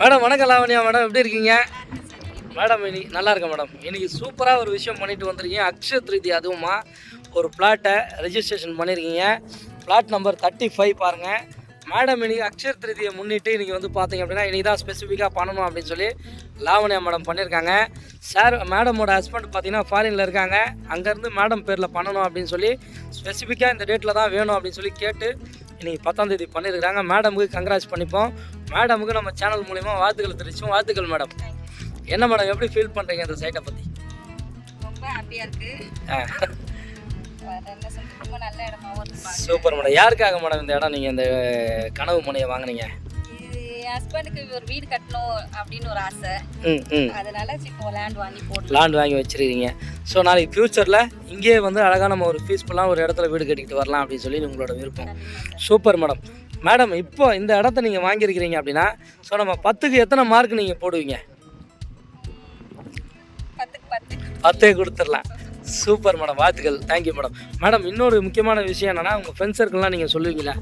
Madam வணக்கம் Lavanya madam எப்படி இருக்கீங்க? மேடம் இனி நல்லா இருக்கேன் மேடம். இன்றைக்கி சூப்பராக ஒரு விஷயம் பண்ணிட்டு வந்திருக்கீங்க. அக்ஷய திருதி அதுவுமா ஒரு பிளாட்டை ரெஜிஸ்ட்ரேஷன் பண்ணியிருக்கீங்க பிளாட் நம்பர் தேர்ட்டி ஃபைவ் பாருங்கள் மேடம் இன்னைக்கு அக்ஷய திருதியை முன்னிட்டு இன்னைக்கு வந்து பார்த்தீங்க அப்படின்னா இன்னைக்கு தான் ஸ்பெசிஃபிக்காக பண்ணணும் அப்படின்னு சொல்லி லாவண்யா மேடம் பண்ணியிருக்காங்க. சார் மேடமோட ஹஸ்பண்ட் பார்த்தீங்கன்னா ஃபாரினில் இருக்காங்க. அங்கேருந்து மேடம் பேரில் பண்ணணும் அப்படின்னு சொல்லி ஸ்பெசிஃபிக்காக இந்த டேட்டில் தான் வேணும் அப்படின்னு சொல்லி கேட்டு இன்னைக்கு பத்தாம் தேதி பண்ணியிருக்காங்க மேடமுக்கு கங்க்ராட்ஸ் பண்ணிப்போம். மேடமுக்கு நம்ம சேனல் மூலிமா வாழ்த்துக்கள் தெரிவிச்சோம். வாழ்த்துக்கள் மேடம். என்ன மேடம் எப்படி ஃபீல் பண்ணுறீங்க இந்த சைட்டை பற்றி ரொம்ப ஹாப்பியா இருக்கு. வேற என்ன சொல்றது ரொம்ப நல்ல இடமாவும் இருக்கு பாக்க. சூப்பர் மேடம் யாருக்காக மேடம் இந்த இடம்? நீங்கள் இந்த கனவு முனையை வாங்குனீங்க? இது என் ஹஸ்பண்டுக்கு ஒரு வீடு கட்டணும் அப்படின்னு ஒரு ஆசை. ம் ம். அதனால இப்போ லேண்ட் வாங்கி போடலாம் லேண்ட் வாங்கி வச்சிருக்கீங்க. ஸோ நாளைக்கு ஃப்யூச்சரில் இங்கேயே வந்து அழகாக நம்ம ஒரு பீஸ்ஃபுல்லாக ஒரு இடத்துல வீடு கட்டிக்கிட்டு வரலாம் அப்படின்னு சொல்லி உங்களோட விருப்பம். சூப்பர் மேடம் மேடம் இப்போ இந்த இடத்த நீங்கள் வாங்கியிருக்கிறீங்க அப்படின்னா ஸோ நம்ம பத்துக்கு எத்தனை மார்க் நீங்கள் போடுவீங்க? பத்துக்கு பத்து. பத்தே கொடுத்துடலாம். சூப்பர் மேடம் வாழ்த்துக்கள். Thank you madam. மேடம் இன்னொரு முக்கியமான விஷயம் என்னென்னா உங்கள் ஃப்ரெண்ட்ஸ் சர்க்கிள்லாம் நீங்கள் சொல்லுவீங்களா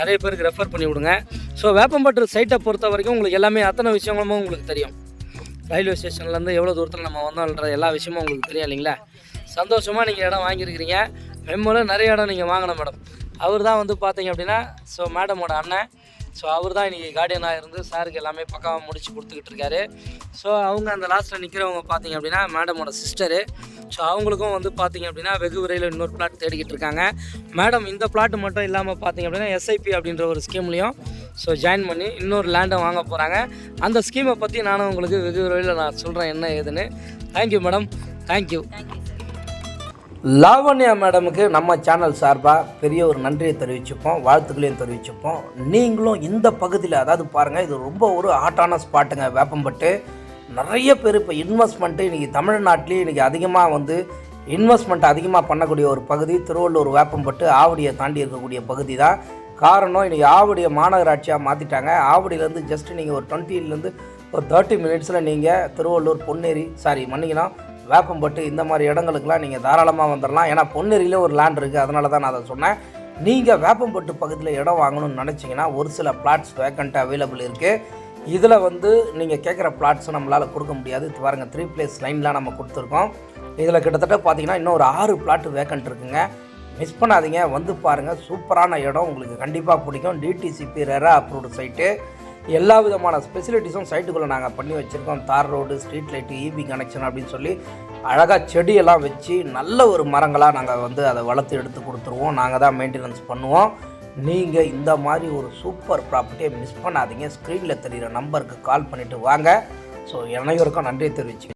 நிறைய பேருக்கு ரெஃபர் பண்ணி விடுங்க. ஸோ வேப்பம்பட்டு சைட்டை பொறுத்த வரைக்கும் உங்களுக்கு எல்லாமே அத்தனை விஷயங்களும் உங்களுக்கு தெரியும். ரயில்வே ஸ்டேஷன்லேருந்து எவ்வளோ தூரத்தில் நம்ம வந்தோம்ன்ற எல்லா விஷயமும் உங்களுக்கு தெரியும் இல்லைங்களா? சந்தோஷமாக நீங்கள் இடம் வாங்கியிருக்கிறீங்க. மெம்மலும் நிறைய இடம் நீங்கள் வாங்கணும் மேடம். அவர் தான் வந்து பார்த்தீங்க அப்படின்னா ஸோ மேடமோட அண்ணன் ஸோ அவர் தான் இன்றைக்கி கார்டியனாக இருந்து சாருக்கு எல்லாமே பக்காவாக முடிச்சு கொடுத்துக்கிட்டு இருக்காரு. ஸோ அவங்க அந்த லாஸ்ட்டில் நிற்கிறவங்க பார்த்தீங்க அப்படின்னா மேடமோட சிஸ்டரு ஸோ அவங்களுக்கும் வந்து பார்த்தீங்க அப்படின்னா வெகு விரைவில் இன்னொரு பிளாட் தேடிக்கிட்டு இருக்காங்க. மேடம் இந்த பிளாட் மட்டும் இல்லாமல் பார்த்தீங்க அப்படின்னா எஸ்ஐபி அப்படின்ற ஒரு ஸ்கீம்லேயும் ஸோ ஜாயின் பண்ணி இன்னொரு லேண்டை வாங்க போகிறாங்க அந்த ஸ்கீமை பற்றி நானும் உங்களுக்கு வெகு விரைவில் நான் சொல்கிறேன் என்ன ஏதுன்னு. Thank you madam thank you thank you Lavanya மேடமுக்கு நம்ம சேனல் சார்பாக பெரிய ஒரு நன்றியை தெரிவிச்சுப்போம் வாழ்த்துக்களையும் தெரிவிச்சுப்போம். நீங்களும் இந்த பகுதியில் அதாவது பாருங்கள் இது ரொம்ப ஒரு ஹாட்டான ஸ்பாட்டுங்க வேப்பம்பட்டு. நிறைய பேர் இப்போ இன்வெஸ்ட்மெண்ட்டு இன்றைக்கி தமிழ்நாட்டிலேயே இன்றைக்கி அதிகமாக வந்து இன்வெஸ்ட்மெண்ட் அதிகமாக பண்ணக்கூடிய ஒரு பகுதி திருவள்ளூர் வேப்பம்பட்டு ஆவடியை தாண்டி இருக்கக்கூடிய பகுதி தான் காரணம் இன்றைக்கி ஆவடியை மாநகராட்சியாக மாற்றிட்டாங்க ஆவடியிலேருந்து ஜஸ்ட் நீங்கள் ஒரு டுவெண்ட்டிலேருந்து ஒரு தேர்ட்டி மினிட்ஸில் நீங்கள் திருவள்ளூர் பொன்னேரி சாரி மன்னிக்கணும் வேப்பம்பட்டு இந்த மாதிரி இடங்களுக்கெல்லாம் நீங்கள் தாராளமாக வந்துடலாம் ஏன்னா பொன்னேரியிலே ஒரு லேண்ட் இருக்குது அதனால தான் நான் அதை சொன்னேன். நீங்கள் வேப்பம்பட்டு பக்கத்தில் இடம் வாங்கணும்னு நினச்சிங்கன்னா ஒரு சில பிளாட்ஸ் வேக்கண்ட் அவைலபிள் இருக்குது இதில் வந்து நீங்கள் கேட்குற பிளாட்ஸும் நம்மளால் கொடுக்க முடியாது. இது பாருங்க த்ரீ பிளேஸ் லைன்லாம் நம்ம கொடுத்துருக்கோம். இதில் கிட்டத்தட்ட பார்த்தீங்கன்னா இன்னும் ஒரு ஆறு பிளாட் வேக்கண்ட் இருக்குங்க. மிஸ் பண்ணாதீங்க. வந்து பாருங்கள் சூப்பரான இடம். உங்களுக்கு கண்டிப்பாக பிடிக்கும். டிடிசிபி ரெரா அப்ரூவ்டு சைட்டு எல்லா விதமான ஸ்பெசிலிட்டிஸும் சைட்டுக்குள்ளே நாங்கள் பண்ணி வச்சுருக்கோம். Tar road street light EB connection அப்படின்னு சொல்லி அழகாக செடியெல்லாம் வச்சு நல்ல ஒரு மரங்களாக நாங்கள் வந்து அதை வளர்த்து எடுத்து கொடுத்துருவோம். நாங்கள் தான் மெயின்டெனன்ஸ் பண்ணுவோம். நீங்கள் இந்த மாதிரி ஒரு சூப்பர் ப்ராப்பர்ட்டியை மிஸ் பண்ணாதீங்க. ஸ்க்ரீனில் தெரிகிற நம்பருக்கு கால் பண்ணிவிட்டு வாங்க. ஸோ அனைவருக்கும் நன்றி தெரிவிச்சு